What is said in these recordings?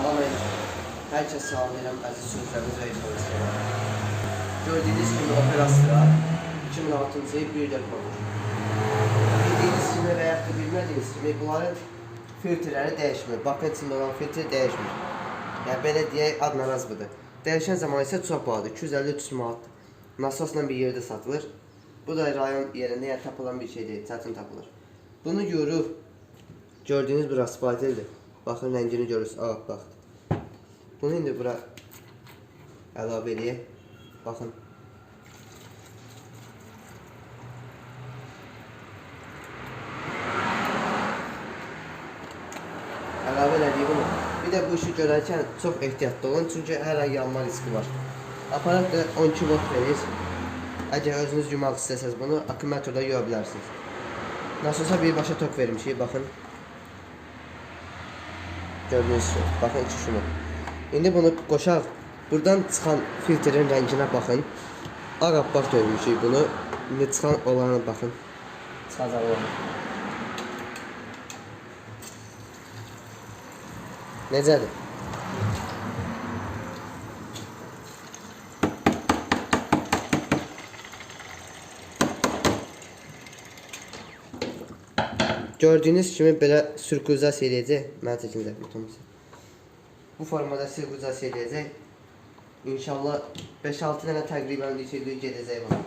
Salam aleyküm. Herkese salamlayıram əziz sürücülərimiz və izləyicilərimiz. Gördüyünüz kimi Opera 2006-cı il bir dəfə olur. Bildiyiniz kimi yaxud da bilmədiyiniz kimi bunların filtrləri dəyişmir. Bakın içində olan filtr dəyişmir. Yəni belə deyək, adla razıdır. Dəyişən zaman isə çox bahadır. 250-300 manat nasosla bir yerdə satılır. Bu da rayon yerində yəni tapılan bir şey deyil, çətin tapılır. Bunu yuyuruq. Gördüyünüz bir asfaltildir. Baxın rəngini görürsünüz, ağ bax. Bunu indi bura əlavə edək. Baxın. Əlavə elədik bunu. Bir də bu işi görərkən çox ehtiyatlı olun, çünki hər an yanma riski var. Aparat da 12 volt verir. Əgər özünüz yumaq istəsəz bunu akkumulyatorda yuya bilərsiniz. Nasosa birbaşa tok vermişik, baxın. Gördüyünüz kimi, baxın iki şunu. İndi bunu qoşaq. Buradan çıxan filtrin rənginə baxın. Ağappaq görmüşük bunu. İndi çıxan olana baxın. Çıxacaq olan. Necədir? Gördüyünüz kimi belə sirkulizasiya eləyəcək. Mən çəkinəcək butonumuzu. Bu formada sirkulizasiya eləyəcək. İnşallah 5-6 dənə təqribən litrli gedəcək buna.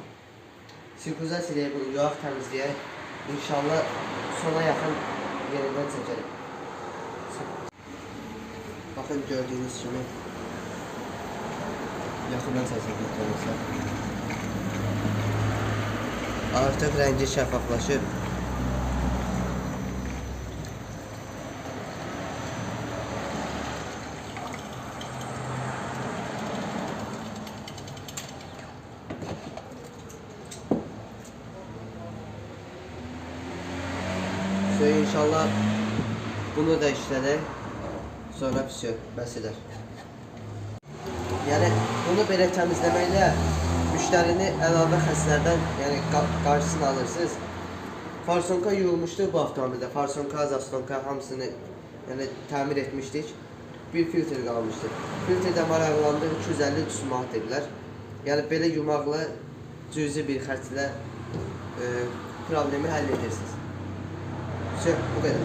Sirkulizasiya eləyək bunu yağ təmizləyək. İnşallah sona yaxın yerindən çəkərik. Bakın gördüğünüz gibi yakından çəkək butonumuza. Artıq rəngi şəffaflaşır. İşte inşallah bunu da işlədək. Sonra pisiyor, bəs edər. Yəni bunu belə təmizləməklə müştərini əlavə xəstələrdən, yəni qa- qarşısını alırsınız. Farsonka yuyulmuşdu bu avtomobildə. Farsonka, zastonka hamısını yəni təmir etmişdik. Bir filtr qalmışdı. Filtrdə maraqlandı 250 manat dedilər. Yəni belə yumaqla cüzi bir xərclə e, problemi həll edirsiniz. 行不给他